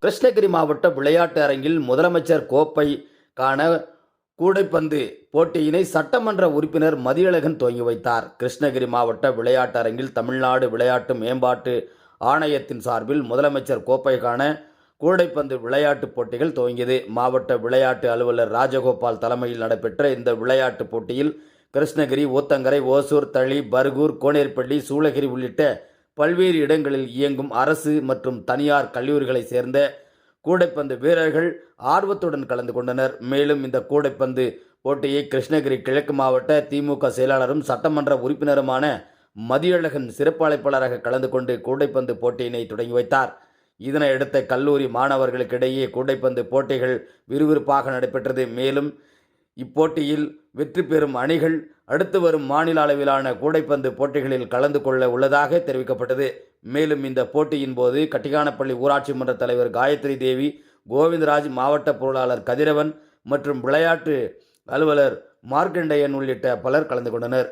கிருஷ்ணகிரி மாவட்ட விளையாட்டு அரங்கில் முதலமைச்சர் கோப்பை காண கூடைப்பந்து போட்டியினை சட்டமன்ற உறுப்பினர் மதியழகன் துவங்கி வைத்தார். கிருஷ்ணகிரி மாவட்ட விளையாட்டு அரங்கில் தமிழ்நாடு விளையாட்டு மேம்பாட்டு ஆணையத்தின் சார்பில் முதலமைச்சர் கோப்பைக்கான கூடைப்பந்து விளையாட்டுப் போட்டிகள் துவங்கியது. மாவட்ட விளையாட்டு அலுவலர் ராஜகோபால் தலைமையில் நடைபெற்ற இந்த விளையாட்டுப் போட்டியில் கிருஷ்ணகிரி ஊத்தங்கரை ஓசூர் தளி பர்கூர் கோனேர்பள்ளி சூளகிரி உள்ளிட்ட பல்வேறு இடங்களில் இயங்கும் அரசு மற்றும் தனியார் கல்லூரிகளைச் சேர்ந்த கூடைப்பந்து வீரர்கள் ஆர்வத்துடன் கலந்து கொண்டனர். மேலும் இந்த கூடைப்பந்து போட்டியை கிருஷ்ணகிரி கிழக்கு மாவட்ட திமுக செயலாளரும் சட்டமன்ற உறுப்பினருமான மதியழகன் சிறப்பு அழைப்பாளராக கலந்து கொண்டு கூடைப்பந்து போட்டியினை தொடங்கி வைத்தார். இதனை அடுத்த கல்லூரி மாணவர்களுக்கிடையே கூடைப்பந்து போட்டிகள் விறுவிறுப்பாக நடைபெற்றது. மேலும் இப்போட்டியில் வெற்றி பெறும் அணிகள் அடுத்து வரும் மாநில அளவிலான கூடைப்பந்து போட்டிகளில் கலந்து கொள்ள உள்ளதாக தெரிவிக்கப்பட்டது. மேலும் இந்த போட்டியின் போது கட்டிகானப்பள்ளி ஊராட்சி மன்ற தலைவர் காயத்ரி தேவி கோவிந்தராஜ் மாவட்ட பொருளாளர் கதிரவன் மற்றும் விளையாட்டு அலுவலர் மார்க்கண்டையன் உள்ளிட்ட பலர் கலந்து கொண்டனர்.